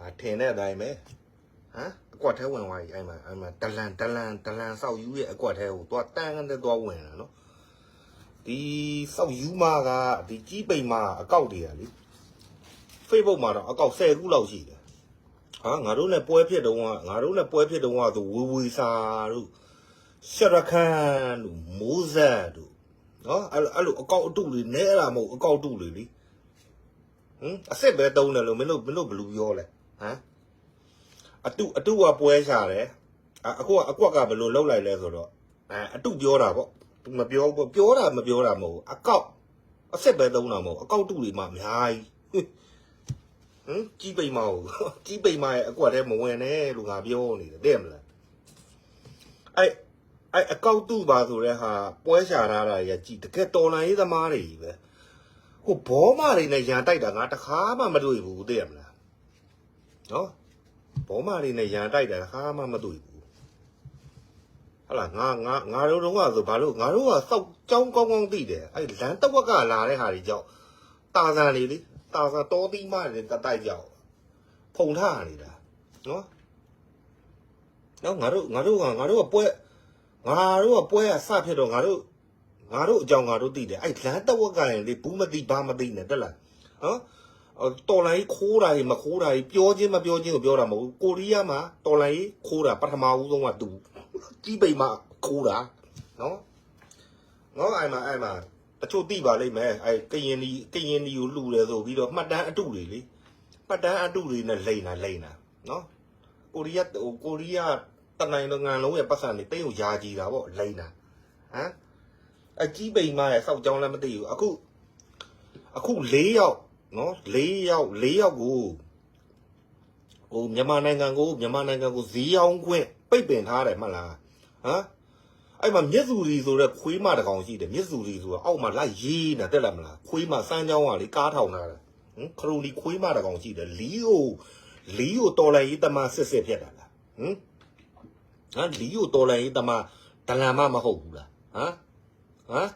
ငါထင်တဲ့အတိုင်းပဲဟမ်အကွက်ထဲဝင်သွားပြီအဲ့မှာအဲ့မှာဒလန်ဒလန်ဒလန်ဆောက်ယူရဲ့အကွက်ထဲကိုသွားတန်းကနေသွားဝင်လာနော်ဒီဆောက်ယူမကဒီကြီးပိန်မအကောက်တည်းရလေ Facebook မှာတော့အကောက်10ခုလောက်ရှိတယ်ဟာငါတို့နဲ့ပွဲဖြစ်တုန်းကငါတို့နဲ့ပွဲဖြစ်တုန်းကဆိုဝေဝေစာတို့ရှရခန်တို့မိုးဇက်တို့နော်အဲ့လိုအဲ့လိုအကောက်အတုတွေနဲတာမဟုတ်အကောက်အတုတွေလေဟမ်အစ်စ်ပဲတုံးတယ်လို့မင်းတို့မင်းတို့ဘယ်လိုပြောလဲ ဟမ်အတုအတုကပွဲရှာတယ်အအခုကအကွက်ကဘယ်လိုလောက်လိုက်လဲဆိုတော့အဲအတုပြောတာပေါ့မပြောဘူးပြောတာမပြောတာမဟုတ်ဘူးအကောက်အစ်စ်ပဲတုံးတာမဟုတ်အကောက်အတုတွေမှအများကြီးဟမ်ကြီးပိန်မဟုတ်ကြီးပိန်မရဲ့အကွက်ထဲမဝင်နဲ့လို့ငါပြောနေတယ်တဲ့မလားအဲ့အဲ့အကောက်တူပါဆိုတဲ့ဟာပွဲရှာထားတာကြီးကြည်တကယ်တော်လန်ရေးသမားတွေကြီးပဲဟိုဘောမတွေနဲ့ရန်တိုက်တာငါတခါမှမတွေ့ဘူးတဲ့မလား နော်ဘောမတွေနဲ့ရန်တိုက်တာတခါမှမတွေ့ဘူးဟလာငါငါငါတို့တော့ကဆိုဘာလို့ငါတို့ကစောက်ကြောင်းကောင်းကောင်းသိတယ်အဲ့လမ်းတဝက်ကလာတဲ့ဟာတွေကြောင့်တာဇန်နေလေတာစာတောသီးမတွေတတိုက်ကြောက်ဖုန်ထားနေတာနော်နော်ငါတို့ငါတို့ကငါတို့ကပွဲငါတို့ကပွဲကစဖြစ်တော့ငါတို့ငါတို့အကြောင်းငါတို့သိတယ်အဲ့လမ်းတဝက်ကရင်လေဘူးမသိဘာမသိနဲ့တက်လားနော်အော် တော်လိုင်းခိုးတာကြီးမခိုးတာကြီးပြောချင်းမပြောချင်းကိုပြောတာမဟုတ်ဘူးကိုရီးယားမှာတော်လိုင်းခိုးတာပထမဦးဆုံးကသူကြီးပိန်မှာခိုးတာနော်နော်အဲ့မှာအဲ့မှာတချို့သိပါလိမ့်မယ်အဲကရင်ဒီကရင်ဒီကိုလှူတယ်ဆိုပြီးတော့မှတ်တမ်းအတုတွေလေမှတ်တမ်းအတုတွေနဲ့လိန်တာလိန်တာနော်ကိုရီးယားဟိုကိုရီးယားတနိုင်ငန်လုံးရဲ့ပတ်စံတွေတိတ်ကိုယာကြည်တာပေါ့လိန်တာဟမ်အကြီးပိန်မရဲ့စောက်ကြောင်းလည်းမသိဘူးအခုအခု၄ယောက် နော်၄ယောက်၄ယောက်ကိုဟိုမြန်မာနိုင်ငံကိုမြန်မာနိုင်ငံကိုဈေးအောင်ခွင့်ပိတ်ပင်ထားတယ်မှတ်လားဟမ်အဲ့မှာမြက်စုရီဆိုတဲ့ခွေးမတစ်ကောင်ရှိတယ်မြက်စုရီဆိုတာအောက်မှာလိုက်ရေးနေတက်လာမလားခွေးမစမ်းချောင်းကလေကားထောင်လာတာဟင်ခရိုနီခွေးမတစ်ကောင်ရှိတယ်လီကိုလီကိုတော်လိုက်ရေးတမစစ်စစ်ဖြစ်တာလားဟင်ဟမ်လီကိုတော်လိုက်ရေးတမဒလန်မမဟုတ်ဘူးလားဟမ်ဟမ်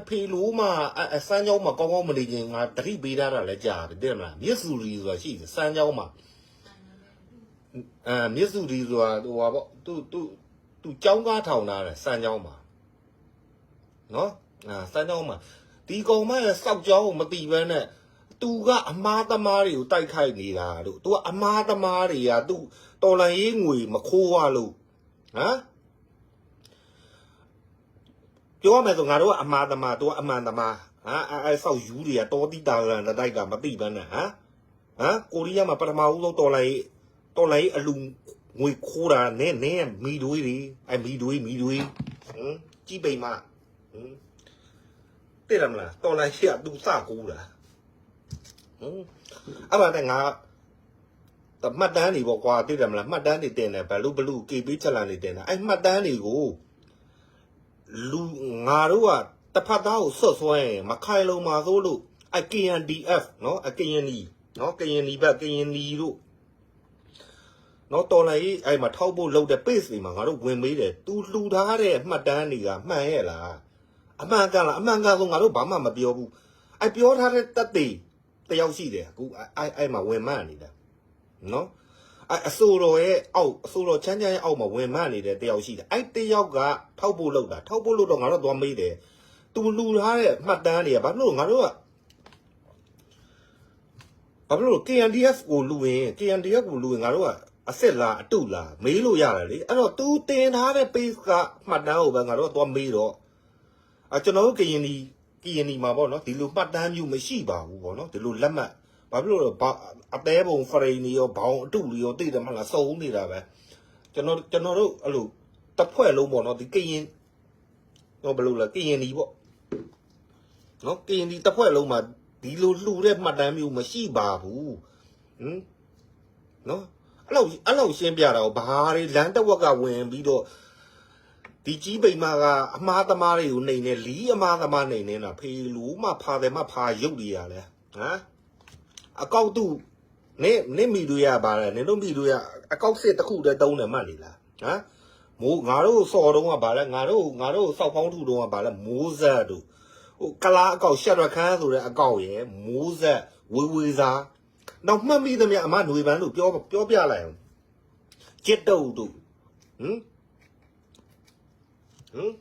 အဖေလိုမအအစမ်းချောင်းမှာကောင်းကောင်းမနေခြင်းငါတတိပေးထားတာလည်းကြားတယ်တဲ့မလားမြက်စုရီဆိုတာရှိတယ်စမ်းချောင်းမှာအဲမြက်စုရီဆိုတာဟိုပါပေါ့သူသူသူចောင်းကားထောင်ထားတယ်စမ်းချောင်းမှာနော်အာစမ်းချောင်းမှာဒီကောင်မရဲ့စောက်ချောင်းကိုမတိဘဲနဲ့သူကအမားသမားတွေကိုတိုက်ခိုက်နေတာတို့သူကအမားသမားတွေကသူတော်လန်ရေးငွေမခိုးရလို့ဟမ် ပြောရမယ်ဆိုငါတို့ကအမားသမားသူကအမှန်သမားဟာအဲအဲဆောက်ယူတွေကတော်တိတာကန်တိုက်တာမတိဘဲနဲ့ဟမ်ဟမ်ကိုရီးယားမှာပထမဦးဆုံးတော်လန်ရေးတော်လန်ရေးအလူငွေခိုးတာနဲ့နဲ့မီတွေးတွေအဲမီတွေးမီတွေးဟမ်ကြီးပိန်မဟမ်တိရမလားတော်လန်ရေးကသူစကိုးတာဟမ်အမှန်တည်းငါတမှတ်တမ်းတွေပေါ့ကွာသိတယ်မလားမှတ်တမ်းတွေတင်တယ်ဘလူးဘလူး KB ချက်လန်တွေတင်တယ်အဲ့မှတ်တမ်းတွေကို လူငါတို့ကတစ်ဖက်သားကိုဆွတ်ဆွဲရင်မခိုင်လုံးမှာသို့လို့အဲ့ KNDF เนาะအ KND เนาะ KND ဘက် KND တို့ နော်တော်လိုက်ရေးအဲ့မှာထောက်ဖို့လုပ်တဲ့ page တွေမှာငါတို့ဝင်မေးတယ် तू လှူထားတဲ့မှတ်တမ်းတွေကမှန်ရဲ့လားအမှန်ကန်လားအမှန်ကန်ဆိုငါတို့ဘာမှမပြောဘူးအဲ့ပြောထားတဲ့တက်သေးတယောက်ရှိတယ်အခုအဲ့အဲ့မှာဝင်မှန်နေတာနော် အဲ့အစိုးတော်ရဲ့အောက်အစိုးတော်ချမ်းချမ်းရဲ့အောက်မှာဝင်မှန်နေတဲ့တယောက်ရှိတယ်အဲ့တယောက်ကထောက်ဖို့လုပ်တာထောက်ဖို့လုပ်တော့ငါတို့သွားမေးတယ် तू လှူထားတဲ့မှတ်တမ်းတွေကဘာလို့လဲငါတို့ကဘာလို့လဲ KNDF ကိုလူရင် KNDF ကိုလူရင်ငါတို့ကအစ်စ်လားအတုလားမေးလို့ရတယ်လေအဲ့တော့ तू တင်ထားတဲ့ page ကမှတ်တမ်းကိုပဲငါတို့ကသွားမေးတော့အကျွန်တော်တို့ကရင်ဒီကရင်ဒီမှာပေါ့နော်ဒီလိုမှတ်တမ်းမျိုးမရှိပါဘူးပေါ့နော်ဒီလိုလက်မှတ်ဘာဖြစ်လို့လဲဘာ အသေးပုံဖရိန်တွေရောဘောင်အတုတွေရောသိတယ်မဟုတ်လားစုံနေတာပဲကျွန်တော်ကျွန်တော်တို့အဲ့လိုတစ်ဖွဲ့လုံးပေါ့နော်ဒီကရင်တော့ဘယ်လိုလဲကရင်ဒီပေါ့နော်ကရင်ဒီတစ်ဖွဲ့လုံးမှာဒီလိုလှူတဲ့မှတ်တမ်းမျိုးမရှိပါဘူးဟင်နော်အဲ့လောက်အဲ့လောက်ရှင်းပြတာကိုဘာတွေလမ်းတစ်ဝက်ကဝင်ပြီးတော့ဒီကြီးပိန်မကအမားသမားတွေကိုနှိမ်နေလီအမားသမားနှိမ်နေတာဖေလူမဖာတယ်မဖာရုပ်တွေရလဲဟမ်အကောက်သူ နေနေမိတို့ရပါလဲနေတို့မိတို့ရအကောက်စစ်တစ်ခုတည်းတုံးတယ်မှတ်နေလားဟမ်မိုးငါတို့စော်တော့ကပါလဲငါတို့ငါတို့စောက်ဖောင်းထုတော့ကပါလဲမိုးဆက်တို့ဟိုကလာအကောက်ရှက်ရခန်းဆိုတဲ့အကောက်ရယ်မိုးဆက်ဝေဝေစာနောက်မှတ်မိသမျှအမຫນွေပန်းလို့ပြောပြောပြလိုက်အောင်ကျစ်တုတ်တို့ဟမ်ဟမ်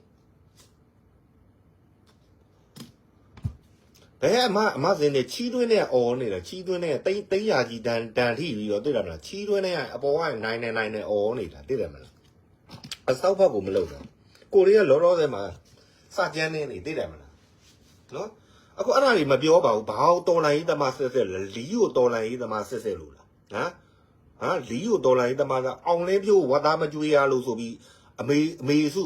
ဘယ်အမအမစင်းနေချီးသွင်းနဲ့អော်နေတာချီးသွင်းနဲ့တိတ်တိတ်ရာကြီးတန်တန်ထိပြီးတော့သိတယ်မလားချီးသွင်းနဲ့အပေါ်ကနိုင်နေနိုင်နေអော်နေတာသိတယ်မလားအစောက်ဘက်ကိုမလုပ်တော့ကိုရီးယားလောလောဆယ်မှာစကြမ်းနေနေသိတယ်မလားနော်အခုအဲ့ဒါကြီးမပြောပါဘူးဘာလို့တော်လိုင်းရေးသမားဆက်ဆက်လဲလီကိုတော်လိုင်းရေးသမားဆက်ဆက်လို့လားဟမ်ဟာလီကိုတော်လိုင်းရေးသမားကအောင်လင်းပြိုးဝတ်သားမကြွေးရလို့ဆိုပြီးအမေအမေစု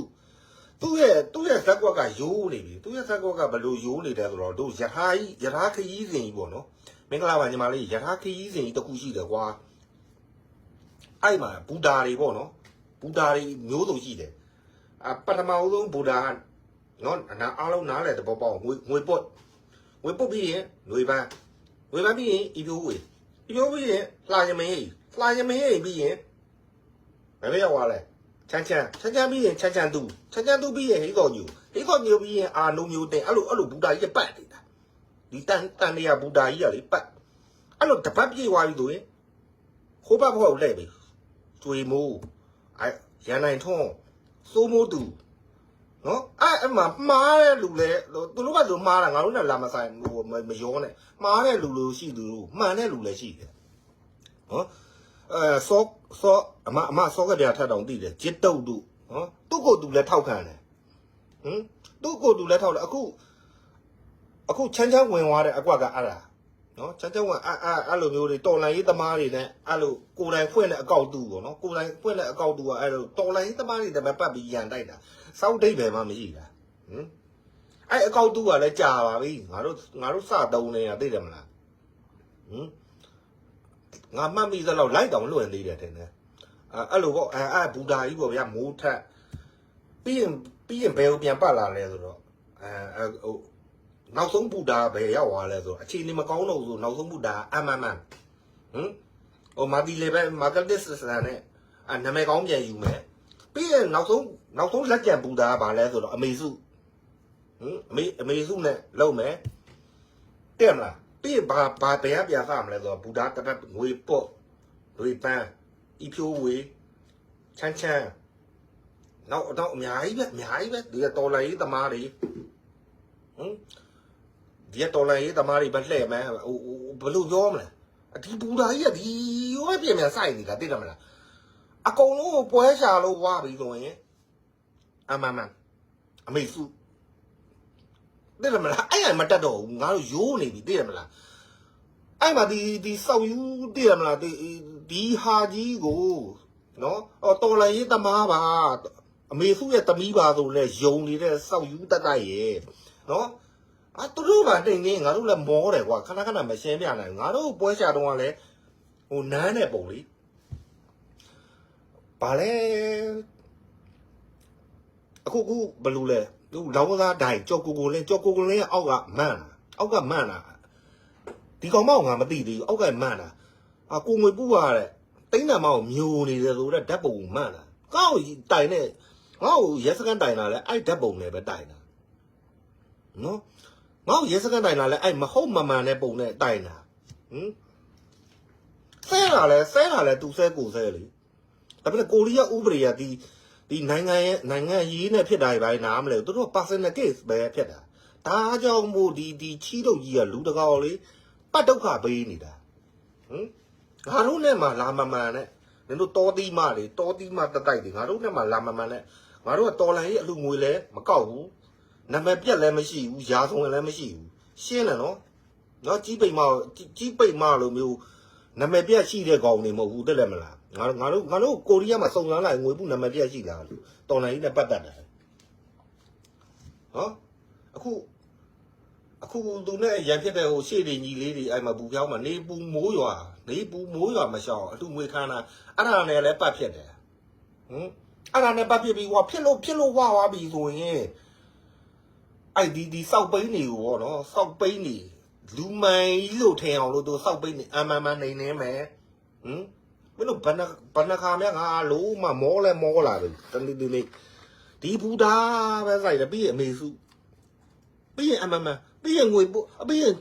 သူ့ရဲ့သူ့ရဲ့ဇက်ကွက်ကယိုးနေပြီသူ့ရဲ့ဇက်ကွက်ကဘယ်လိုယိုးနေတယ်ဆိုတော့တို့ယထာကြီးယထာခရီးစဉ်ကြီးပေါ့နော်မင်္ဂလာပါညီမလေးယထာခရီးစဉ်ကြီးတစ်ခုရှိတယ်ကွာအဲ့မှာဘူတာတွေပေါ့နော်ဘူတာတွေမျိုးစုံရှိတယ်အပထမအဆုံးဘူတာကနော်အနာအားလုံးနားလဲတဘောပေါက်ငွေငွေပုတ်ငွေပုတ်ပြီးရင်ငွေပန်းငွေပန်းပြီးရင်ဤပြိုးဝေဤပြိုးပြီးရင်လှရမင်းလှရမင်းပြီးရင်ဘယ်လိုရောက်သွားလဲ ချမ်းချမ်းချမ်းချမ်းပြီးရင်ချမ်းချမ်းသူချမ်းချမ်းသူပြီးရင်ဟိတော်ညူဟိတော်ညူပြီးရင်အာနိုမျိုးတင်အဲ့လိုအဲ့လိုဘူတာကြီးကပတ်နေတာဒီတန်တန်နေရဘူတာကြီးကလေပတ်အဲ့လိုတပတ်ပြေးသွားပြီဆိုရင်ခိုးပတ်ဖို့လှည့်ပြီကျွေမိုးအဲရန်နိုင်ထွန်းစိုးမိုးသူနော်အဲ့အမှမှားတဲ့လူလေသူတို့ကသူမှားတာငါတို့နဲ့လာမဆိုင်ဟိုမရောနဲ့မှားတဲ့လူလူရှိသူတို့မှန်တဲ့လူလည်းရှိတယ်နော် အဲစောစောအမအမစောကပြထက်တောင်သိတယ်ဂျစ်တုတ်တို့နော်သူ့ကိုယ်သူလည်းထောက်ခံတယ်ဟမ်သူ့ကိုယ်သူလည်းထောက်တယ်အခုအခုချမ်းချမ်းဝင်သွားတဲ့အကွက်ကအဲ့ဒါနော်ချမ်းချမ်းဝင်အဲ့အဲ့အဲ့လိုမျိုးတွေတော်လန်ရေးသမားတွေနဲ့အဲ့လိုကိုယ်တိုင်ဖွင့်တဲ့အကောက်တူပေါ့နော်ကိုယ်တိုင်ဖွင့်တဲ့အကောက်တူကအဲ့လိုတော်လန်ရေးသမားတွေတည်းပဲပတ်ပြီးရန်တိုက်တာစောက်တိတ်ပဲမှမရှိတာဟမ်အဲ့အကောက်တူကလည်းကြာပါပြီငါတို့ငါတို့စတုံးနေတာသိတယ်မလားဟမ် ငါမှတ်မိသလောက်လိုက်တောင်လွှင့်သေးတယ်ထင်တယ်အဲ့အဲ့လိုပေါ့အဲ့အဲ့ဘူဒါကြီးပေါ့ဗျာမိုးထက်ပြီးရင်ပြီးရင်ဘယ်ကိုပြန်ပတ်လာလဲဆိုတော့အဲအဲ့ဟိုနောက်ဆုံးဘူတာပဲရောက်သွားလဲဆိုတော့အခြေအနေမကောင်းတော့ဘူးဆိုနောက်ဆုံးဘူတာအမန်မန်ဟမ်ဟိုမာတီလေပဲမာကတ်တစ်ဆန်နဲ့အနာမည်ကောင်းပြန်ယူမယ်ပြီးရင်နောက်ဆုံးနောက်ဆုံးလက်ကျန်ဘူတာကဘာလဲဆိုတော့အမေစုဟမ်အမေအမေစုနဲ့လုံးမယ်တဲ့မလား ပြီးရင်ဘာဘာဘယ်ကပြန်စားမလဲဆိုတော့ဘူတာတပတ်ငွေပေါ့ငွေပန်းဤဖြိုးဝေချမ်းချမ်းနောက်တော့အများကြီးပဲအများကြီးပဲဒီကတော်လိုင်းရေးသမားတွေဟမ်ဒီကတော်လိုင်းရေးသမားတွေပဲလှည့်မယ်ဟိုဟိုဘယ်လိုပြောမလဲအဒီဘူတာကြီးကဒီရောပဲပြင်ပြန်စိုက်နေတာသိတယ်မလားအကုန်လုံးကိုပွဲရှာလို့ဝါပြီဆိုရင်အမန်မန်အမေစု သိတယ်မလားအဲ့ရမတက်တော့ဘူးငါတို့ရိုးနေပြီသိတယ်မလားအဲ့မှာဒီဒီစောက်ယူသိတယ်မလားဒီဒီဟာကြီးကိုနော်အော်တော်လိုင်းရေးသမားပါအမေစုရဲ့တမီးပါဆိုလဲယုံနေတဲ့စောက်ယူတက်တိုက်ရဲ့နော်အာသူတို့ကတိတ်နေငါတို့လည်းမောတယ်ကွာခဏခဏမရှင်းပြနိုင်ဘူးငါတို့ပွဲချတော့ကလည်းဟိုနန်းတဲ့ပုံလေးဘာလဲအခုခုဘယ်လိုလဲ သူလောင်းသားတိုင်ကြော်ကိုကိုလင်းကြော်ကိုကိုလင်းရဲ့အောက်ကမန့်လာအောက်ကမန့်လာဒီကောင်မောက်ငါမသိသေးဘူးအောက်ကမန့်လာအာကိုငွေပူရတဲ့တိန်းတံမောက်မျိုးနေတယ်ဆိုတော့ဓာတ်ပုံမန့်လာကောက်တိုင်နဲ့ငါ့ကိုရက်စကန်တိုင်လာလဲအဲ့ဓာတ်ပုံနဲ့ပဲတိုင်တာနော်ငေါ့ရဲစကန်တိုင်လာလဲအဲ့မဟုတ်မမှန်တဲ့ပုံနဲ့တိုင်တာဟမ်ဆဲလာလဲဆဲလာလဲသူဆဲကိုဆဲလေဒါပေမဲ့ကိုရီးယားဥပဒေကဒီ ဒီနိုင်ငံရဲ့နိုင်ငံရေးနဲ့ဖြစ်တာတွေပိုင်းနားမလဲသူတို့ personal case ပဲဖြစ်တာဒါကြောင့်မို့ဒီဒီချီတော့ကြီးကလူတကောလေပတ်ဒုက္ခပေးနေတာဟမ်ငါတို့နဲ့မှလာမမှန်နဲ့နင်တို့တောသီးမတွေတောသီးမတက်တိုက်တွေငါတို့နဲ့မှလာမမှန်နဲ့ငါတို့ကတော်လန်ရေးအလူငွေလဲမကောက်ဘူးနာမည်ပြက်လည်းမရှိဘူးရာဆုံးလည်းမရှိဘူးရှင်းတယ်နော်နော်ကြီးပိတ်မကြီးကြီးပိတ်မလို့မျိုး နာမည်ပြက်ရှိတဲ့ကောင်တွေမဟုတ်ဘူးတက်လည်းမလားငါတို့ငါတို့ငါတို့ကိုရီးယားမှာစုံစမ်းလိုက်ငွေပုနာမည်ပြက်ရှိလားလို့တော်လိုင်းကြီးနဲ့ပတ်သက်တယ်နော်အခုအခုသူနဲ့ရန်ဖြစ်တဲ့ဟိုရှေ့တွေညီလေးတွေအဲ့မှာဘူပြောင်းမှာနေပူမိုးရွာနေပူမိုးရွာမရှောင်အတူငွေခမ်းတာအဲ့ဒါနဲ့လည်းပတ်ဖြစ်တယ်ဟမ်အဲ့ဒါနဲ့ပတ်ဖြစ်ပြီးဟောဖြစ်လို့ဖြစ်လို့ဝါသွားပြီဆိုရင်အဲ့ဒီဒီစောက်ပိန်းနေကိုပေါ့နော်စောက်ပိန်းနေ လူမိုင်ကြီးလို့ထင်အောင်လို့သူစောက်ပိန်းနေအမှန်မှန်နေနေမယ်ဟမ်ဘယ်လိုဘဏ္ဍဘဏ္ဍခါမြငါလုံးမမောလဲမောလာတယ်တနေ့ဒီနေ့ဒီဘူတာပဲဆိုင်တယ်ပြီးရင်အမေစုပြီးရင်အမှန်မှန်ပြီးရင်ငွေပို့ပြီးရင်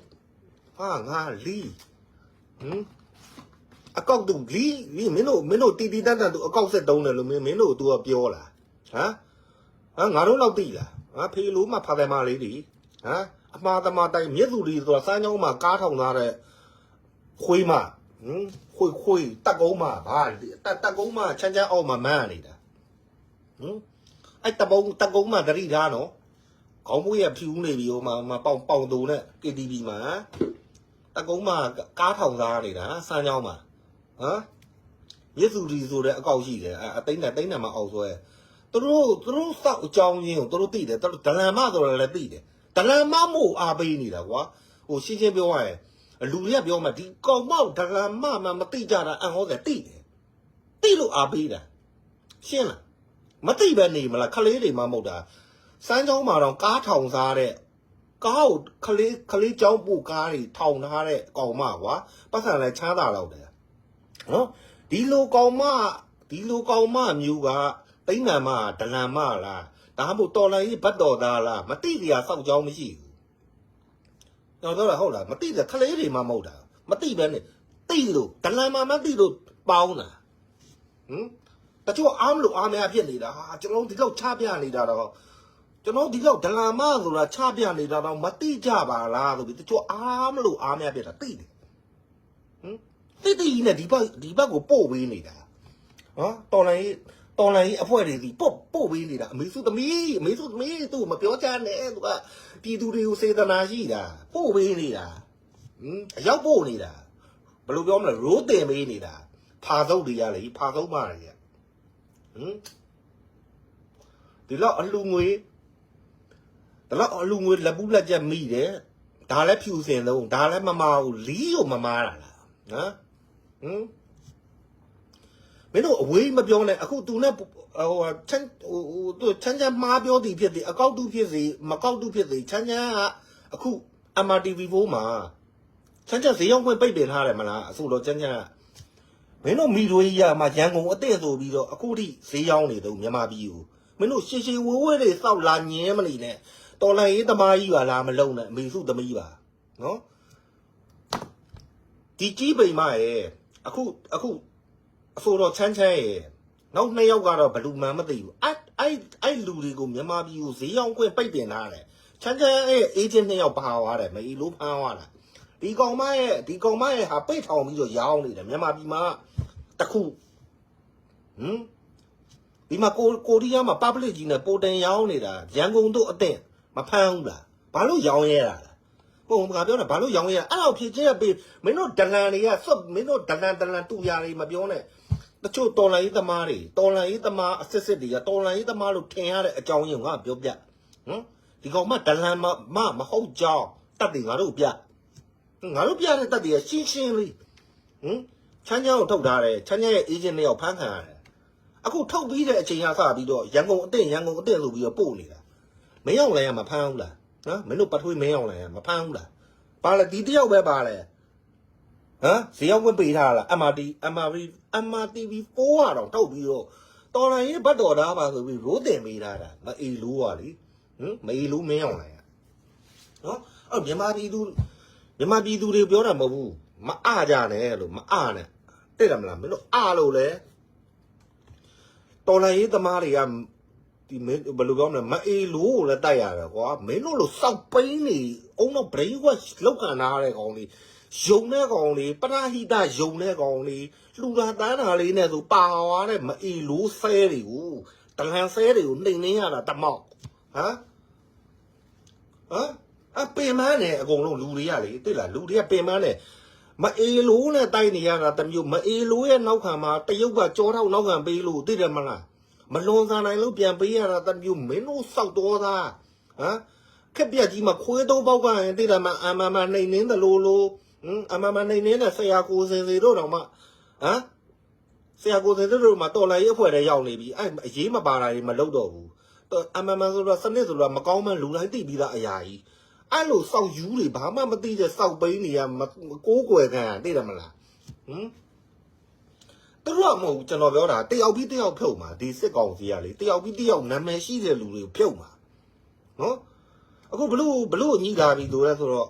ဟာငါလီဟမ်အကောက်သူလီလီမင်းတို့မင်းတို့တီတီတတ်တတ်သူအကောက်ဆက်တုံးတယ်လို့မင်းမင်းတို့ तू ကပြောလားဟမ်ဟမ်ငါတို့တော့သိလားဟာဖေလိုမှဖာတယ်မလေးဒီဟမ် အမှားသမားတိုင်းမြစ်သူလီဆိုတာစမ်းကြောင်းမှာကားထောင်ထားတဲ့ခွေးမဟမ်ခွေးခွေးတက်ကုန်းမဘာတက်တက်ကုန်းမချမ်းချမ်းအောက်မှာမန်းနေတာဟမ်အဲ့တပုံတက်ကုန်းမတတိထားနော်ခေါင်းမွေးရဖြူနေပြီဟိုမှာမပေါင်ပေါင်တူနဲ့ KTV မှာတကုန်းမကားထောင်သားနေတာစမ်းကြောင်းမှာဟမ်မြစ်သူလီဆိုတဲ့အကောက်ရှိတယ်အသိန်းနဲ့သိန်းနဲ့မအောင်ဆွဲသူတို့သူတို့စောက်အကြောင်းရင်းကိုသူတို့သိတယ်သူတို့ဒလန်မဆိုတော့လည်းသိတယ် ဒလန်မမို့အားပေးနေတာကွာဟိုရှင်းရှင်းပြောရရင်လူတွေကပြောမှဒီကောင်မောက်ဒလန်မမှမသိကြတာအံဟောတယ်သိတယ်သိလို့အားပေးတာရှင်းလားမသိပဲနေမလားခလေးတွေမှမဟုတ်တာစမ်းချောင်းမှာတော့ကားထောင်စားတဲ့ကားကိုခလေးခလေးကြောင်းပို့ကားတွေထောင်ထားတဲ့ကောင်မကွာပတ်စံလည်းချမ်းသာတော့တယ်နော်ဒီလိုကောင်မဒီလိုကောင်မမျိုးကတိမ့်နံမဒလန်မလား ဒါမှမဟုတ်တော်လိုင်းကြီးဘတ်တော်သားလားမတိတရားစောက်ကြောင်းမရှိဘူးကျွန်တော်ပြောတာဟုတ်လားမတိတဲ့ခလေးတွေမှမဟုတ်တာမတိပဲနဲ့တိလို့ဒလန်မမတိလို့ပေါင်းတာဟမ်တချို့အားမလို့အားမရဖြစ်နေတာဟာကျွန်တော်ဒီလောက်ချပြနေတာတော့ကျွန်တော်ဒီလောက်ဒလန်မဆိုတာချပြနေတာတော့မတိကြပါလားဆိုပြီးတချို့အားမလို့အားမရဖြစ်တာတိတယ်ဟမ်တိတိနဲ့ဒီဘက်ဒီဘက်ကိုပို့ပေးနေတာနော်တော်လိုင်း တော်လိုင်းအဖွဲ့တွေဒီပို့ပို့ပေးနေတာအမေစုသမီးအမေစုသမီးသူ့မပြောချမ်းနဲ့သူကပြည်သူတွေကိုစေတနာရှိတာပို့ပေးနေတာဟမ်အရောက်ပို့နေတာဘယ်လိုပြောမလဲရိုးတင်ပေးနေတာဖာသုတ်တွေရလေဖာသုတ်မတွေရဟမ်ဒီတော့အလူငွေဒီတော့အလူငွေလက်ပူးလက်ချက်မိတယ်ဒါလည်းဖြူစင်လုံးဒါလည်းမမဘူးလီးကိုမမားတာလားနော်ဟမ် မင်းတို့အဝေးမပြောနဲ့အခု तू နဲ့ဟိုချမ်းဟိုသူချမ်းချမ်းမှားပြောသည်ဖြစ်သည်အကောက်တူဖြစ်စေမကောက်တူဖြစ်စေချမ်းချမ်းကအခု MRTV4 မှာချမ်းချမ်းဈေးရောက်ခွင့်ပိတ်ပင်ထားတယ်မလားအဆိုတော့ချမ်းချမ်းကမင်းတို့မီရိုကြီးရမှာရန်ကုန်အတဲ့ဆိုပြီးတော့အခုထိဈေးရောက်နေတော့မြန်မာပြည်ကိုမင်းတို့ရှေရှေဝဲဝဲတွေစောက်လာညင်းမနေနဲ့တော်လိုင်းရေးသမားကြီးပါလားမလုံနဲ့အမေစုသမီးပါနော်ဒီကြီးပိန်မရဲ့အခုအခုအ ဆိုတော့ချမ်းချမ်းရဲ့နောက်နှစ်ယောက်ကတော့ဘလူမှန်မသိဘူးအဲ့အဲ့အဲ့လူတွေကိုမြန်မာပြည်ကိုဈေးရောက်ခွင့်ပိတ်ပင်ထားတယ်ချမ်းချမ်းရဲ့အေဂျင့်နှစ်ယောက်ပါသွားတယ်မအီလို့ဖမ်းသွားတာဒီကောင်မရဲ့ဒီကောင်မရဲ့ဟာပိတ်ထောင်ပြီးတော့ရောင်းနေတယ်မြန်မာပြည်မှာတခုဟမ်ဒီမှာကိုကိုရီးယားမှာ public ကြီးနဲ့ပိုတန်ရောင်းနေတာရန်ကုန်တို့အသင့်မဖမ်းဘူးလားဘာလို့ရောင်းရဲတာလဲပုံကပြောတာဘာလို့ရောင်းရဲအဲ့တော့ဖြစ်ချင်းပေးမင်းတို့ဒလန်တွေကစွတ်မင်းတို့ဒလန်ဒလန်တူရာတွေမပြောနဲ့ တချို့တော်လိုင်းရေးသမားတွေတော်လိုင်းရေးသမားအစစ်စစ်တွေကတော်လိုင်းရေးသမားလို့ထင်ရတဲ့အကြောင်းရင်းကိုငါပြောပြဟမ်ဒီကောင်မဒလန်မမမဟုတ်ကြောင်းတတ်တယ်ငါတို့ပြငါတို့ပြတဲ့တတ်တယ်ရှင်းရှင်းလေးဟမ်ချမ်းချမ်းကိုထုတ်ထားတယ်ချမ်းချမ်းရဲ့အေဂျင့်တွေရောက်ဖမ်းခံရတယ်အခုထုတ်ပြီးတဲ့အချိန်ကစပြီးတော့ရန်ကုန်အသင့်ရန်ကုန်အသင့်ဆိုပြီးတော့ပို့နေတာမင်းအောင်လည်းမဖမ်းဘူးလားနော်မင်းတို့ပထွေးမင်းအောင်လည်းမဖမ်းဘူးလားပါလေဒီတယောက်ပဲပါလေ ဟမ်ဈေးရောက်ဝင်ပေးထားလား MRT MRV MRTV4 ကတော့တောက်ပြီးတော့တော်လိုင်းရေးဘတ်တော်သားပါဆိုပြီးရိုးတင်ပေးထားတာမအေလိုးပါလေဟမ်မအေလိုးမင်းအောင်လိုက်ရနော်အဲ့မြန်မာပြည်သူမြန်မာပြည်သူတွေပြောတာမဟုတ်ဘူးမအားကြနဲ့လို့မအားနဲ့တဲ့တယ်မလားမင်းတို့အားလို့လေတော်လိုင်းရေးသမားတွေကဒီမင်းဘယ်လိုပြောမလဲမအေလိုးကိုလည်းတိုက်ရတယ်ကွာမင်းတို့လိုစောက်ပိန်းနေအုံတော့ brain wash လောက်ခံထားတဲ့ကောင်လေး ယုံတဲ့ကောင်လေးပရဟိတယုံတဲ့ကောင်လေးလှူတာတန်းတာလေးနဲ့ဆိုပါသွားတဲ့မအီလိုးဆဲတွေကိုတလန်ဆဲတွေကိုနှိမ်နှင်းရတာတမောက်ဟမ်ဟမ်အပင်မန်းနဲ့အကုန်လုံးလူတွေကလေသိလားလူတွေကပင်မန်းနဲ့မအေလိုးနဲ့တိုက်နေရတာတမျိုးမအေလိုးရဲ့နောက်ခံမှာတရုတ်ကကြောထောက်နောက်ခံပေးလို့သိတယ်မလားမလွန်စားနိုင်လို့ပြန်ပေးရတာတမျိုးမင်းတို့စောက်တော်သားဟမ်ခက်ပြက်ကြီးမှာခွေးသုံးပေါက်ကရင်သိတယ်မအမမနှိမ်နှင်းတယ်လို့လို့ ဟမ်အမမနေနေတဲ့ဆရာကိုစင်စီတို့တော့မှဟမ်ဆရာကိုစင်တို့တို့မှတော်လိုင်းရေးအဖွဲ့တွေရောက်နေပြီအဲ့အရေးမပါတာတွေမလုပ်တော့ဘူးတော်အမမဆိုတော့စနစ်ဆိုတော့မကောင်းမှန်းလူတိုင်းသိပြီးသားအရာကြီးအဲ့လိုစောက်ယူတွေဘာမှမသိတဲ့စောက်ပိန်းတွေကမကိုးကွယ်ခံသိတယ်မလားဟမ်သူတို့ကမဟုတ်ဘူးကျွန်တော်ပြောတာတယောက်ပြီးတယောက်ဖြုတ်မှာဒီစစ်ကောင်စီကလေတယောက်ပြီးတယောက်နာမည်ရှိတဲ့လူတွေကိုဖြုတ်မှာနော်အခုဘလို့ဘလို့ညှိတာပြီလို့လဲဆိုတော့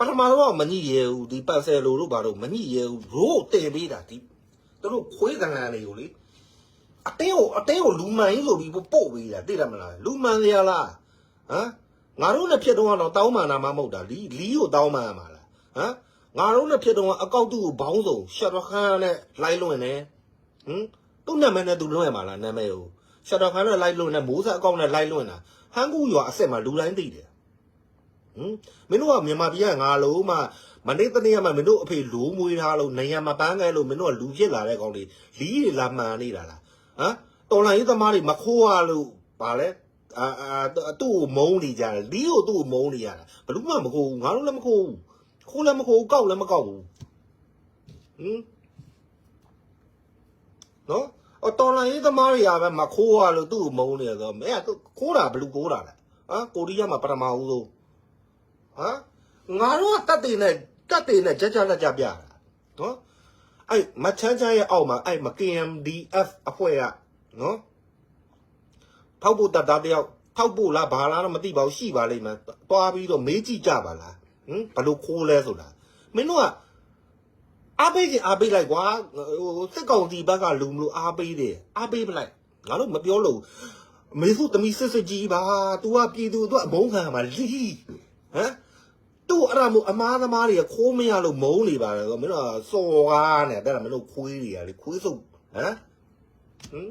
ပထမတော့မညိရဲဘူးဒီပတ်ဆယ်လိုတို့ဘာလို့မညိရဲဘူးရိုးတယ်ပေးတာဒီသူတို့ခွေးကလန်တွေကိုလေအတင်းကိုအတင်းကိုလူမှန်ကြီးဆိုပြီးပို့ပေးတာသိတယ်မလားလူမှန်ရလားဟမ်ငါတို့နဲ့ဖြစ်တော့တော့တောင်းမှန်တာမှမဟုတ်တာလီလီကိုတောင်းမှန်မှာလားဟမ်ငါတို့နဲ့ဖြစ်တော့အကောက်တူကိုဘောင်းစုံရှက်တော့ခန်းနဲ့လိုက်လွင်နေဟမ်သူ့နာမည်နဲ့သူလွင်မှာလားနာမည်ကိုရှက်တော့ခန်းနဲ့လိုက်လွင်နေမိုးစားအကောက်နဲ့လိုက်လွင်တာဟန်ကူရွာအစ်စ်မှာလူတိုင်းသိတယ် ဟမ်မင်းတို့ကမြန်မာပြည်ကငါလုံးမှမနေ့တနေ့ကမှမင်းတို့အဖေလိုးမွေးထားလို့နေရမပန်းခဲလို့မင်းတို့ကလူဖြစ်လာတဲ့ကောင်တွေလီးတွေလာမှန်နေတာလားဟမ်တော်လိုင်းရေးသမားတွေမခိုးရလို့ဗာလဲအာအာသူ့ကိုမုန်းနေကြတယ်လီးကိုသူ့ကိုမုန်းနေရတာဘယ်လို့မှမခိုးဘူးငါတို့လည်းမခိုးဘူးခိုးလည်းမခိုးဘူးကောက်လည်းမကောက်ဘူးဟမ်နော်အတော်လိုင်းရေးသမားတွေကပဲမခိုးရလို့သူ့ကိုမုန်းနေရဆိုမင်းကသူခိုးတာဘယ်လို့ခိုးတာလဲဟမ်ကိုရီးယားမှာပထမဦးဆုံး ဟမ်ငါတို့ကတတ်တယ်နဲ့တတ်တယ်နဲ့ကြကြလက်ကြပြတာနော်အဲ့မချမ်းချမ်းရဲ့အောက်မှာအဲ့မ KMDF အဖွဲ့ကနော်ထောက်ဖို့တတ်တာတယောက်ထောက်ဖို့လားဘာလားတော့မသိပါဘူးရှိပါလိမ့်မယ်တွားပြီးတော့မေးကြည့်ကြပါလားဟမ်ဘယ်လိုခိုးလဲဆိုတာမင်းတို့ကအားပေးခြင်းအားပေးလိုက်ကွာဟိုစစ်ကောင်စီဘက်ကလူမလို့အားပေးတယ်အားပေးပလိုက်ငါတို့မပြောလို့အမေစုတမီစစ်စစ်ကြီးပါ तू ကပြည်သူတို့အမုန်းခံမှာလီဟမ် သူ့အဲ့ဒါမို့အမားသမားတွေကခိုးမရလို့မုန်းနေပါတယ်ဆိုမင်းတို့စော်ကားနဲ့တဲ့မင်းတို့ခွေးတွေကလေခွေးစုပ်ဟမ်ဟမ်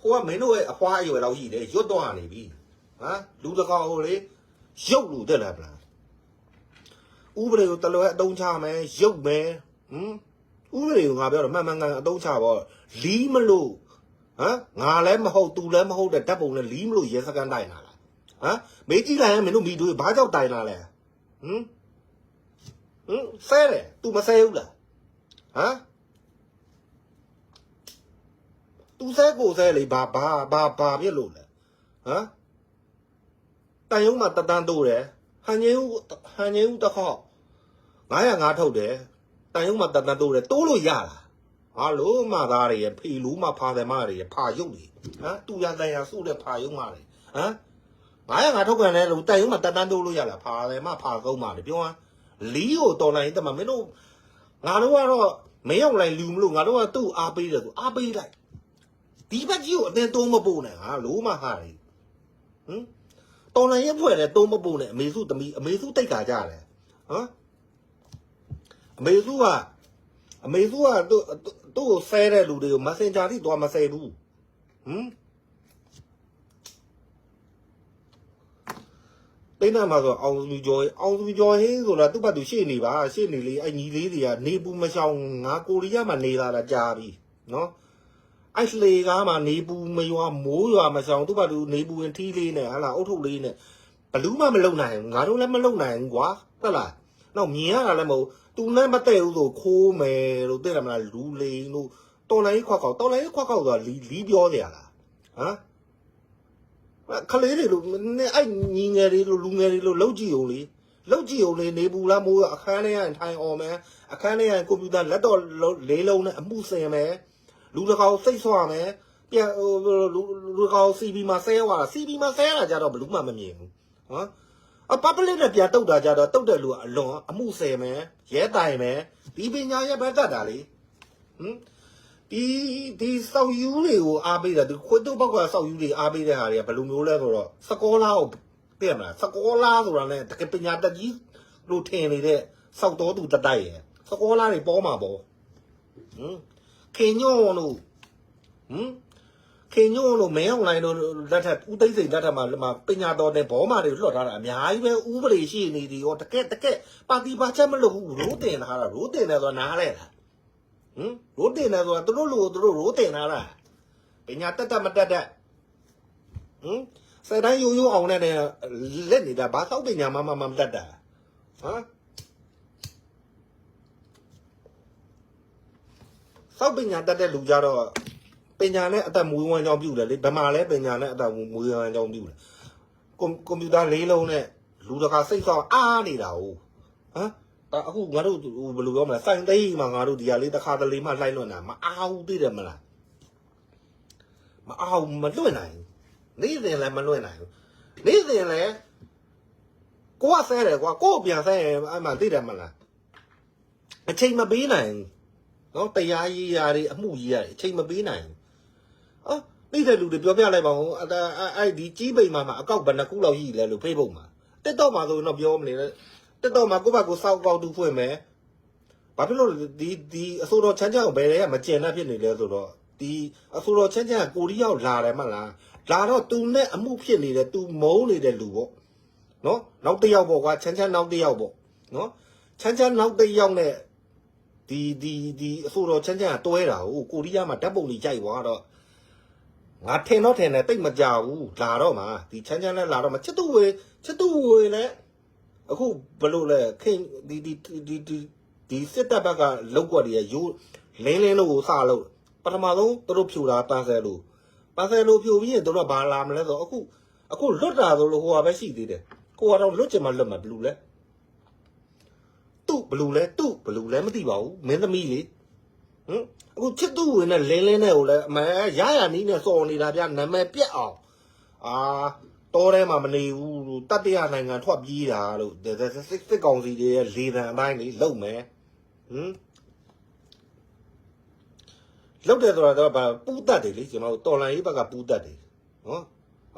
ဟိုကမင်းတို့ရဲ့အဖွားအရွယ်လောက်ရှိတယ်ရွတ်တော့နေပြီဟမ်လူတကောင်ဟိုလေရုပ်လူတက်လာပလားဥပဒေကိုတလွဲအတုံးချမယ်ရုပ်မယ်ဟမ်ဥပဒေကိုငါပြောတော့မှန်မှန်ကန်ကန်အတုံးချပေါ့လီးမလို့ဟမ်ငါလည်းမဟုတ်သူလည်းမဟုတ်တဲ့ဓာတ်ပုံနဲ့လီးမလို့ရဲစကန်တိုင်လာလားဟမ်မေးကြည့်လိုက်ရင်မင်းတို့မိတို့ဘာကြောက်တိုင်လာလဲ ဟမ်ဟမ်ဆဲတယ် तू မဆဲဘူးလားဟမ် तू ဆဲကိုဆဲလေဘာဘာဘာဘာပြစ်လို့လဲဟမ်တန်ယုံမှာတတန်းတိုးတယ်ဟန်ကြီးဦးဟန်ကြီးဦးတစ်ခေါက်905ထုတ်တယ်တန်ယုံမှာတတန်းတိုးတယ်တိုးလို့ရလားဟာလို့မသားတွေရဖီလူးမဖာတယ်မတွေရဖာရုပ်တွေဟမ်သူရတန်ရစုတဲ့ဖာရုပ်မတွေဟမ် ငါရငါထုတ်ကန်တဲ့လူတိုင်ရုံမှာတတန်းတိုးလို့ရလားဖာတယ်မဖာကုန်းပါလေပြောဟမ်လီးကိုတော်လိုက်တမမင်းတို့ငါတို့ကတော့မင်းရောက်လိုက်လူမလို့ငါတို့ကသူ့အားပေးတယ်သူအားပေးလိုက်ဒီဘက်ကြီးကိုအတင်းတုံးမပို့နဲ့ဟာလို့မဟာလေဟမ်တော်လိုက်ရဲ့ဖွဲ့တယ်တုံးမပို့နဲ့အမေစုသမီးအမေစုတိတ်ခါကြတယ်ဟမ်အမေစုကအမေစုကသူ့သူ့ကိုဆဲတဲ့လူတွေကို messenger ထိသွားမဆဲဘူးဟမ် တိတ်နာမှာဆိုအောင်စုကျော်ဟေးအောင်စုကျော်ဟေးဆိုတာသူ့ဘက်သူရှေ့နေပါရှေ့နေလေအဲ့ညီလေးတွေကနေပူမရှောင်ငါကိုရီးယားမှာနေလာတာကြာပြီနော်အဲ့လေကားမှာနေပူမရွာမိုးရွာမရှောင်သူ့ဘက်သူနေပူရင်ထီးလေးနဲ့ဟာလာအုတ်ထုတ်လေးနဲ့ဘလူးမမလုံနိုင်ဘူးငါတို့လည်းမလုံနိုင်ဘူးကွာဟုတ်လားတော့မြင်ရတာလည်းမဟုတ်သူနဲ့မတည့်ဘူးဆိုခိုးမယ်လို့သိတယ်မလားလူလိန်လို့တော်လိုင်းခွက်ကောက်တော်လိုင်းခွက်ကောက်ဆိုတာလီလီပြောနေရလားဟမ် ခလေးတွေလို့နဲ့အဲ့ညီငယ်တွေလို့လူငယ်တွေလို့လောက်ကြည့်အောင်လေလောက်ကြည့်အောင်လေနေပူလားမိုးအခန်းထဲကထိုင်အောင်မယ်အခန်းထဲကကွန်ပျူတာလက်တော့လေးလုံးနဲ့အမှုစင်မယ်လူတကောင်စိတ်ဆွာမယ်ပြန်ဟိုလူလူတကောင် CB မှာဆဲသွားတာ CB မှာဆဲရတာကြတော့ဘလူးမှမမြင်ဘူးဟမ်အပပလေးနဲ့ပြန်တုတ်တာကြတော့တုတ်တဲ့လူကအလွန်အမှုစင်မယ်ရဲတိုင်မယ်ဒီပညာရဲ့ပဲတတ်တာလေဟမ် ဒီဒီစောက်ယူတွေကိုအားပေးတာဒီခွတ်တုတ်ဘောက်ကစောက်ယူတွေအားပေးတဲ့ဟာတွေကဘယ်လိုမျိုးလဲဆိုတော့စကောလာကိုသိရမလားစကောလာဆိုတာနဲ့တကယ်ပညာတတ်ကြီးလို့ထင်နေတဲ့စောက်တော်သူတတိုက်ရယ်စကောလာတွေပေါ်မှာပေါ့ဟမ်ခင်ညောလို့ဟမ်ခင်ညောလို့မဲအောင်လိုင်းတို့လက်ထက်ဦးသိမ့်စိန်လက်ထက်မှာမှာပညာတော်နဲ့ဘောမာတွေလွှတ်ထားတာအများကြီးပဲဥပဒေရှိနေဒီရောတကက်တကက်ပါတီပါချက်မလို့ဘူးရိုးတင်ထားတာရိုးတင်တယ်ဆိုတာနားလဲလား ဟမ်ရိုးတင်တယ်ဆိုတာသူတို့လူကိုသူတို့ရိုးတင်လာတာပညာတက်တက်မတက်တက်ဟမ်စတဲ့ရိုးရိုးအောင်နဲ့လက်နေတာဘာသောက်ပညာမှမမတက်တာဟမ်သောက်ပညာတက်တဲ့လူကြတော့ပညာနဲ့အသက်မွေးဝမ်းကြောင်းပြုတယ်လေဘယ်မှာလဲပညာနဲ့အသက်မွေးဝမ်းကြောင်းပြုတယ်ကွန်ကွန်ပျူတာလေးလုံးနဲ့လူတကာစိတ်ဆောက်အားနေတာ哦ဟမ်ဒါ အခုငါတို့ဟိုဘယ်လိုပြောမလဲစိုင်သိမ်းမှာငါတို့ဒီဟာလေးတစ်ခါတလေမှလှိုက်လွတ်တာမအားဘူးသိတယ်မလားမအားဘူးမလွတ်နိုင်ဘူးနေ့စဉ်လည်းမလွတ်နိုင်ဘူးနေ့စဉ်လည်းကိုကဆဲတယ်ကွာကိုကိုပြန်ဆဲရင်အဲ့မှာသိတယ်မလားအချိန်မပေးနိုင်ဘူးနော်တရားရေးရာတွေအမှုရေးရာတွေအချိန်မပေးနိုင်ဘူးအော်သိတဲ့လူတွေပြောပြလိုက်ပါဦးအဲ့ဒါအဲ့အဲ့ဒီကြီးပိန်မှာမှာအကောက်ဘယ်နှခုလောက်ရှိလဲလို့ Facebook မှာတက်တော့မှာဆိုရင်တော့ပြောမနေနဲ့ တက်တော့မှာကိုယ့်ဘက်ကိုစောက်ကောက်တူဖွင့်မယ်ဘာဖြစ်လို့လဲဒီဒီအစိုးရချမ်းချမ်းကိုဘယ်တွေကမကျင်တတ်ဖြစ်နေလဲဆိုတော့ဒီအစိုးရချမ်းချမ်းကကိုရီးယားကိုလာတယ်မဟုတ်လားလာတော့သူနဲ့အမှုဖြစ်နေတယ်သူမုန်းနေတဲ့လူပေါ့နော်နောက်တစ်ယောက်ပေါ့ကွာချမ်းချမ်းနောက်တစ်ယောက်ပေါ့နော်ချမ်းချမ်းနောက်တစ်ယောက်နဲ့ဒီဒီဒီအဆိုတော်ချမ်းချမ်းကတွဲတာဟုတ်ကိုရီးယားမှာဓာတ်ပုံကြီးကြိုက်သွားတော့ငါထင်တော့ထင်တယ်တိတ်မကြဘူးလာတော့မှာဒီချမ်းချမ်းလည်းလာတော့မှာချစ်သူဝေချစ်သူဝေလည်း အခုဘလို့လဲခင်ဒီဒီဒီဒီဒီစစ်တပ်ဘက်ကလောက်ွက်တွေရရိုးလင်းလင်းလို့ကိုစလို့ပထမဆုံးသူတို့ဖြူတာပန်းဆယ်လို့ပန်းဆယ်လို့ဖြူပြီးရင်တို့ကဘာလာမလဲဆိုတော့အခုအခုလွတ်တာဆိုလို့ဟိုဟာပဲရှိသေးတယ်ကိုကတော့လွတ်ချင်မှလွတ်မှာဘလူလဲသူ့ဘလူလဲသူ့ဘလူလဲမသိပါဘူးမင်းသမီးလေဟမ်အခုချစ်သူဝင်နဲ့လင်းလင်းနဲ့ကိုလဲအမှန်ရရနီးနဲ့စော်နေတာဗျနာမည်ပြက်အောင်အာ တောထဲမှာမနေဘူးလို့တတရနိုင်ငံထွက်ပြေးတာလို့စစ်စစ်ကောင်စီတွေရဲ့လေတံအတိုင်းလေးလုံမယ်ဟမ်လောက်တယ်ဆိုတာတော့ဗာပူးတတ်တယ်လေကျွန်တော်တို့တော်လန်ရေးဘက်ကပူးတတ်တယ်နော်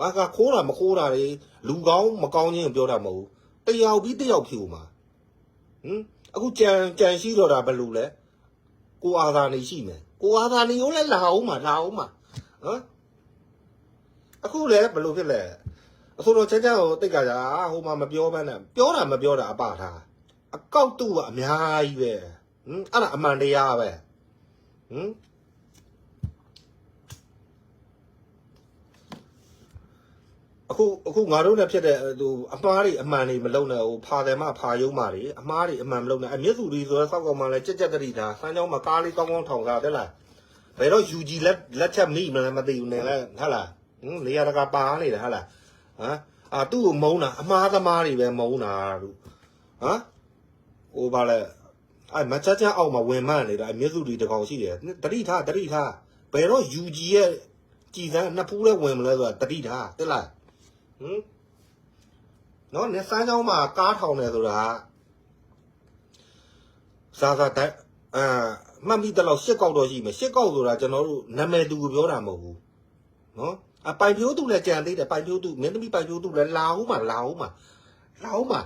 အာကခိုးတာမခိုးတာလေလူကောင်းမကောင်းချင်းကိုပြောတာမဟုတ်ဘူးတယောက်ပြီးတယောက်ဖြူမှာဟမ်အခုကြံကြံရှိတော့တာဘယ်လိုလဲကိုအာသာနေရှိမယ်ကိုအာသာနေကိုလည်းလာအောင်မှာလာအောင်မှာဟမ်အခုလည်းဘယ်လိုဖြစ်လဲ အဆိုတော့ချမ်းချမ်းကိုတိတ်ကြကြဟိုမှာမပြောဘဲနဲ့ပြောတာမပြောတာအပထားအကောက်တူကအများကြီးပဲဟမ်အဲ့ဒါအမှန်တရားပဲဟမ်အခုအခုငါတို့နဲ့ဖြစ်တဲ့ဟိုအမှားတွေအမှန်တွေမလုံနဲ့ဟိုဖာတယ်မဖာယုံမာတွေအမှားတွေအမှန်မလုံနဲ့အမျက်စုတွေဆိုတော့စောက်ကောင်မှလည်းကြက်ကြက်တတိတာစမ်းကြောင်းမှာကားလေးကောင်းကောင်းထောင်စားတယ်လားဘယ်တော့ UG လက်လက်ချက်မိမလဲမသိဘူးနဲ့လဲဟုတ်လားဟင်နေရာတကာပါနေတယ်ဟုတ်လား ဟမ်အာသူ့ကိုမုန်းတာအမှားသမားတွေပဲမုန်းတာလို့ဟမ်ဟိုပါလဲအဲမချာချာအောက်မှာဝင်မှန်းနေတာအမျက်စုတွေတကောင်ရှိတယ်တတိထားတတိထားဘယ်တော့ UG ရဲ့ကြည်စမ်းနှစ်ဖူးလဲဝင်မလဲဆိုတာတတိထားတဲ့လားဟမ်နော်နေစမ်းကြောင်းမှာကားထောင်တယ်ဆိုတာစားစားတိုက်အာမှတ်မိတဲ့လောက်ရှစ်ကောက်တော့ရှိမယ်ရှစ်ကောက်ဆိုတာကျွန်တော်တို့နာမည်တူကိုပြောတာမဟုတ်ဘူးနော် အပိုင်ပြိုးသူလည်းကြံသေးတယ်ပိုင်ပြိုးသူမင်းသမီးပိုင်ပြိုးသူလည်းလာအောင်မှာလာအောင်မှာလာအောင်မှာ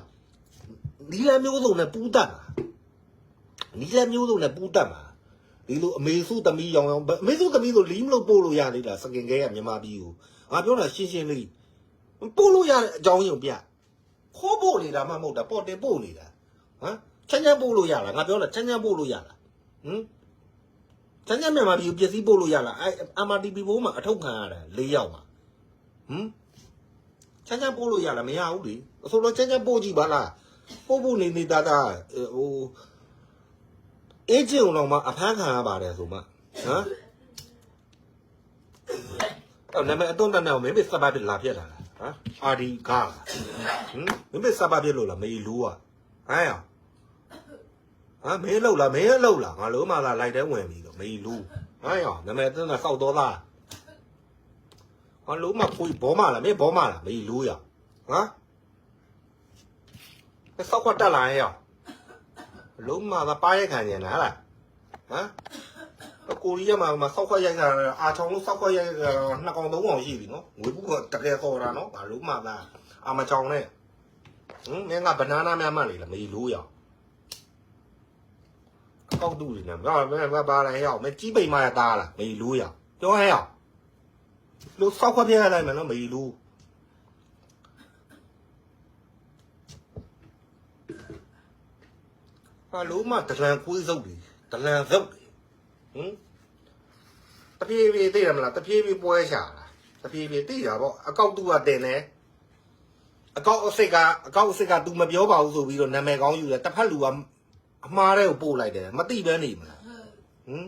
ဒီလည်းမျိုးစုံနဲ့ပူးတတ်မှာဒီလည်းမျိုးစုံနဲ့ပူးတတ်မှာဒီလိုအမေစုသမီးရောင်ရောင်အမေစုသမီးဆိုလီးမလို့ပို့လို့ရသေးတာစကင်ကဲကမြန်မာပြည်ကိုငါပြောတာရှင်းရှင်းလေးပို့လို့ရတဲ့အကြောင်းရင်းကိုပြခိုးပို့နေတာမှမဟုတ်တာပေါ်တင်ပို့နေတာဟမ်ချမ်းချမ်းပို့လို့ရလားငါပြောလားချမ်းချမ်းပို့လို့ရလားဟမ် ချမ်းချမ်းမြန်မာပြည်ကိုပစ္စည်းပို့လို့ရလားအဲ MRTP ဘိုးမှာအထုပ်ခံရတယ်၄ယောက်မှာဟမ်ချမ်းချမ်းပို့လို့ရလားမရဘူးလေအဆိုတော့ချမ်းချမ်းပို့ကြည့်ပါလားပို့ဖို့နေနေတာတာဟိုအေဂျင့်အောင်မှအဖမ်းခံရပါတယ်ဆိုမှဟမ်အဲ့နာမည်အတုံးတန်းနဲ့မင်းမစပါပြလာပြက်လာလားဟမ်အာဒီကားလားဟမ်မင်းမစပါပြလို့လားမေလူอ่ะဟမ်ရ ဟမ်မင်းလောက်လားမင်းလောက်လားငါလုံးမလာလိုက်တဲ့ဝင်ပြီတော့မေလူဟမ်ရနာမည်တင်းတာစောက်တော်သားဟောလုံးမဖွေးဘောမလားမင်းဘောမလားမေလူရဟမ်အဲစောက်ခွတ်တက်လာရင်ရလုံးမသာပါးရခံနေလားဟလားဟမ်ကိုရီးယားမှာမှာစောက်ခွက်ရိုက်တာအာချောင်းလို့စောက်ခွက်ရိုက်တာနှစ်ကောင်သုံးကောင်ရှိပြီနော်ငွေဘူးကတကယ်ခေါ်တာနော်ဘာလို့မှသာအာမချောင်းနဲ့ဟင်မင်းကဘနာနာများမှနေလားမေလို့ရကောက်တူနေတယ်ငါမင်းကဘာလဲရော က်မင်းကြီးပိန်မရတာလားမေလို့ရပြောဟဲ့ရောက်လို့စောက်ခွက်ပြရလိုက်မယ်နော်မေလို့ဟာလို့မှတလန်ကွေးစုပ်တယ်တလန်စုပ်တယ်ဟင်တပြေးပြေးသိရမလားတပြေးပြေးပွဲချလာတပြေးပြေးသိတာပေါ့အကောက်တူကတင်တယ်အကောက်အစ်စ်ကအကောက်အစ်စ်က तू မပြောပါဘူးဆိုပြီးတော့နာမည်ကောင်းယူတယ်တစ်ဖက်လူက အမှားတဲ့ကိုပို့လိုက်တယ်မသိဘဲနေမလားဟင်